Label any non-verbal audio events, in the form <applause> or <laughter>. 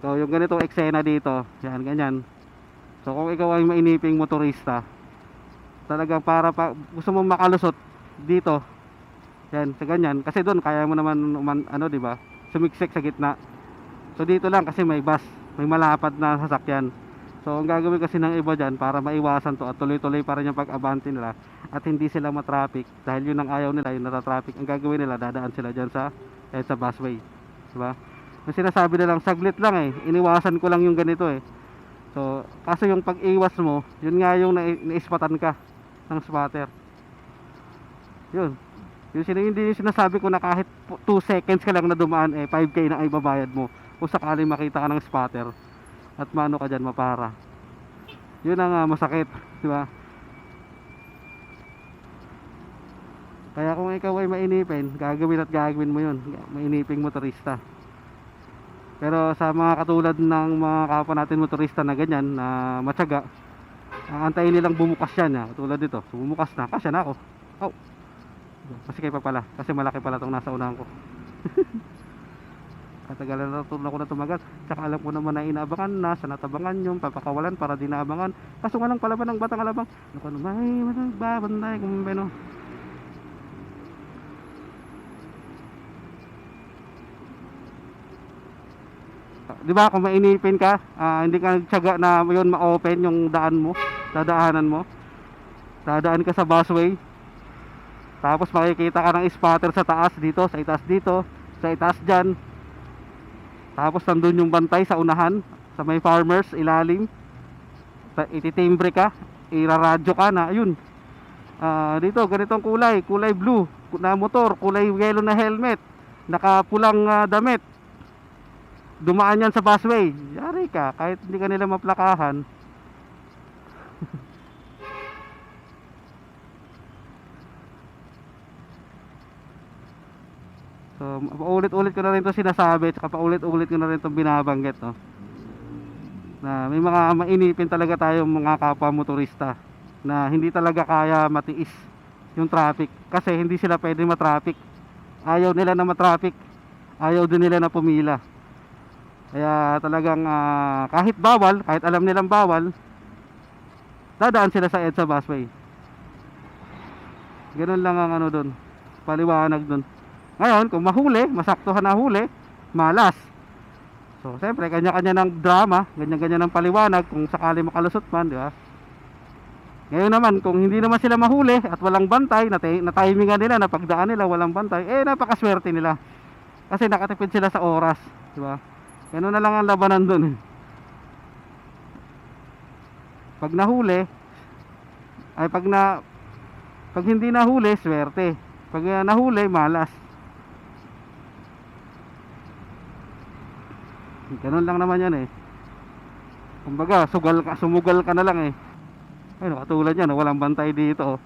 So yung ganitong eksena dito, yan ganyan. So kung ikaw ay mainiping motorista, talagang para pa gusto mo makalusot dito. Yan, sa ganyan kasi doon kaya mo naman uman- ano, 'di ba? Sumiksik sa gitna. So dito lang kasi may bus, may malapad na sasakyan. So ang gagawin kasi ng iba diyan para maiwasan to at tuloy-tuloy pa rin yung pag-abante nila at hindi sila matraffic dahil yun ang ayaw nila, yung natatraffic. Ang gagawin nila, dadaan sila diyan sa eh, sa busway. 'Di ba? Ang sinasabi na lang saglit lang eh. Iniwasan ko lang yung ganito eh. So, kaso yung pag-iwas mo, yun nga yung nai- naispatan ka ng spotter. Yun. Yung sina hindi yung sinasabi ko na kahit 2 seconds ka lang na dumaan eh 5k na ay babayad mo kung sakaling makita ka ng spotter at maano ka dyan mapara. Yun ang ah, masakit, di ba? Kaya kung ikaw ay mainipin, gagawin at gagawin mo yun. Mainiping motorista. Pero sa mga katulad ng mga kapwa natin motorista na ganyan, na matyaga, aantayin nilang bumukas yan. Ha. Katulad dito, bumukas na, kasya na ako. Oh. Kasi kayo pa pala, kasi malaki pala itong nasa unahan ko. Katagalan na tulad ako na tumagal. Tsaka alam ko naman na inaabangan na, sa natabangan yung papakawalan para di naabangan. Kaso nga lang pala ba ng batang alabang, ano ka naman, ay, magbabanday, kung ano. Di ba kung mainipin ka, ah, hindi ka nagtyaga na yun ma-open yung daan mo, dadaanan mo. Dadaan ka sa busway. Tapos makikita ka ng spotter sa taas dito, sa itaas dito, sa itaas dyan. Tapos nandun yung bantay sa unahan, sa may farmers, ilalim. Ititimbre ka, iraradyo ka na, ayun. Ah, dito, ganitong kulay, kulay blue na motor, kulay yellow na helmet, nakapulang ah, damit dumaan yan sa busway. Yari ka kahit hindi ka nila maplakahan. <laughs> So paulit-ulit ko na rin to sinasabi tsaka paulit-ulit ko na rin itong binabanggit no? na may mga mainipin talaga tayong mga kapwa motorista na hindi talaga kaya matiis yung traffic kasi hindi sila pwede matraffic. Ayaw nila na matraffic. Ayaw din nila na pumila kaya talagang ah, kahit bawal, kahit alam nilang bawal, dadaan sila sa EDSA busway. Ganun lang ang ano doon. Paliwanag doon. Ngayon, kung mahuli, masaktuhan na huli, malas. So, siyempre, kanya-kanya ng drama, ganyan-ganyan ng paliwanag kung sakali makalusot man, di ba? Ngayon naman, kung hindi naman sila mahuli at walang bantay, na, na timingan nila, na pagdaan nila, walang bantay, eh, napakaswerte nila. Kasi nakatipid sila sa oras, di ba? Ganun na lang ang labanan dun eh. Pag nahuli, ay pag na pag hindi nahuli, swerte. Pag uh, nahuli, malas. Ganun lang naman yan eh. Kumbaga, sugal ka, sumugal ka na lang eh. Ayun, katulad yan, walang bantay dito. oh.